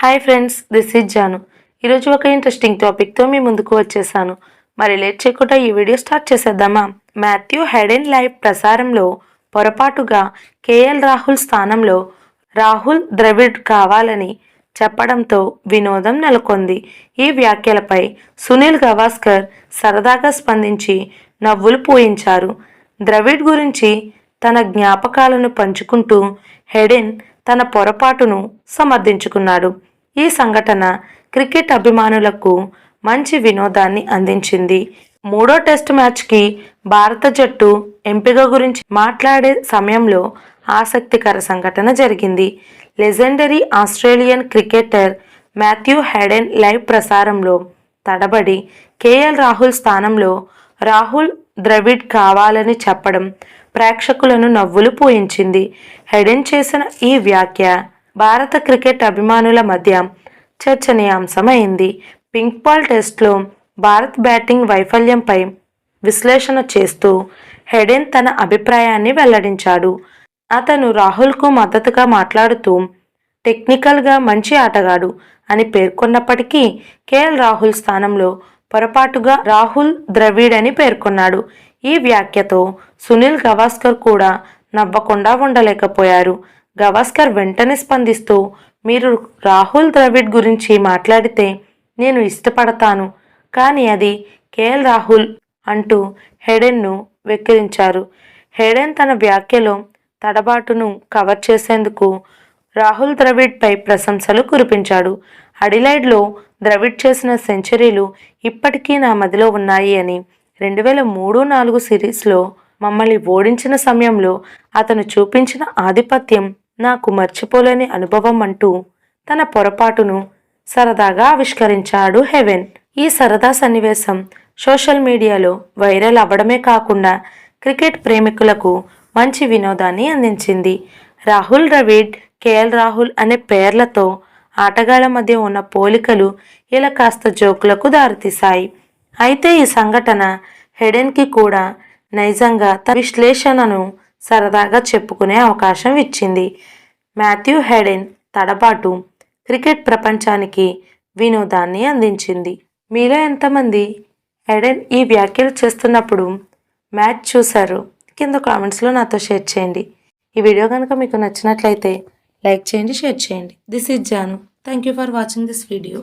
Hi friends this is Janu ఈరోజు ఒక interesting టాపిక్తో మీ ముందుకు వచ్చేసాను. మరి లేట్ చేయకుండా ఈ వీడియో స్టార్ట్ చేసేద్దామా? మాథ్యూ హెడెన్ లైవ్ ప్రసారంలో పొరపాటుగా కేఎల్ రాహుల్ స్థానంలో రాహుల్ ద్రవిడ్ కావాలని చెప్పడంతో వినోదం నెలకొంది. ఈ వ్యాఖ్యలపై సునీల్ గవాస్కర్ సరదాగా స్పందించి నవ్వులు పూయించారు. ద్రవిడ్ గురించి తన జ్ఞాపకాలను పంచుకుంటూ హెడెన్ తన పొరపాటును సమర్థించుకున్నాడు. ఈ సంఘటన క్రికెట్ అభిమానులకు మంచి వినోదాన్ని అందించింది. మూడో టెస్ట్ మ్యాచ్కి భారత జట్టు ఎంపిక గురించి మాట్లాడే సమయంలో ఆసక్తికర సంఘటన జరిగింది. Legendary Australian cricketer Matthew Hayden live ప్రసారంలో తడబడి కేఎల్ రాహుల్ స్థానంలో రాహుల్ ద్రవిడ్ కావాలని చెప్పడం ప్రేక్షకులను నవ్వులు పోయించింది. హెడెన్ చేసిన ఈ వ్యాఖ్య భారత క్రికెట్ అభిమానుల మధ్య చర్చనీయాంశమైంది. పింక్ బాల్ టెస్ట్లో భారత్ బ్యాటింగ్ వైఫల్యంపై విశ్లేషణ చేస్తూ హెడెన్ తన అభిప్రాయాన్ని వెల్లడించాడు. అతను రాహుల్కు మద్దతుగా మాట్లాడుతూ టెక్నికల్గా మంచి ఆటగాడు అని పేర్కొన్నప్పటికీ కేఎల్ రాహుల్ స్థానంలో పొరపాటుగా రాహుల్ ద్రవిడ్ అని పేర్కొన్నాడు. ఈ వ్యాఖ్యతో సునీల్ గవాస్కర్ కూడా నవ్వకుండా ఉండలేకపోయారు. గవాస్కర్ వెంటనే స్పందిస్తూ మీరు రాహుల్ ద్రవిడ్ గురించి మాట్లాడితే నేను ఇష్టపడతాను కానీ అది కేఎల్ రాహుల్ అంటూ హెడెన్ను వెక్కిరించారు. హెడెన్ తన వ్యాఖ్యలో తడబాటును కవర్ చేసేందుకు రాహుల్ ద్రవిడ్పై ప్రశంసలు కురిపించాడు. అడిలైడ్లో ద్రవిడ్ చేసిన సెంచరీలు ఇప్పటికీ నా మదిలో ఉన్నాయి అని రెండు వేల మూడు నాలుగు సిరీస్లో మమ్మల్ని ఓడించిన సమయంలో అతను చూపించిన ఆధిపత్యం నాకు మర్చిపోలేని అనుభవం అంటూ తన పొరపాటును సరదాగా ఆవిష్కరించాడు హెవెన్. ఈ సరదా సన్నివేశం సోషల్ మీడియాలో వైరల్ అవ్వడమే కాకుండా క్రికెట్ ప్రేమికులకు మంచి వినోదాన్ని అందించింది. రాహుల్ ద్రవిడ్ కేఎల్ రాహుల్ అనే పేర్లతో ఆటగాళ్ళ మధ్య ఉన్న పోలికలు ఇలా కాస్త జోకులకు దారితీశాయి. అయితే ఈ సంఘటన హెడెన్కి కూడా నైజంగా తన విశ్లేషణను సరదాగా చెప్పుకునే అవకాశం ఇచ్చింది. మాథ్యూ హెడెన్ తడబాటు క్రికెట్ ప్రపంచానికి వినోదాన్ని అందించింది. మీలో ఎంతమంది హెడెన్ ఈ వ్యాఖ్యలు చేస్తున్నప్పుడు మ్యాచ్ చూశారు? కింద కామెంట్స్లో నాతో షేర్ చేయండి. ఈ వీడియో కనుక మీకు నచ్చినట్లయితే లైక్ చేయండి షేర్ చేయండి. This is Janu. Thank you for watching this video.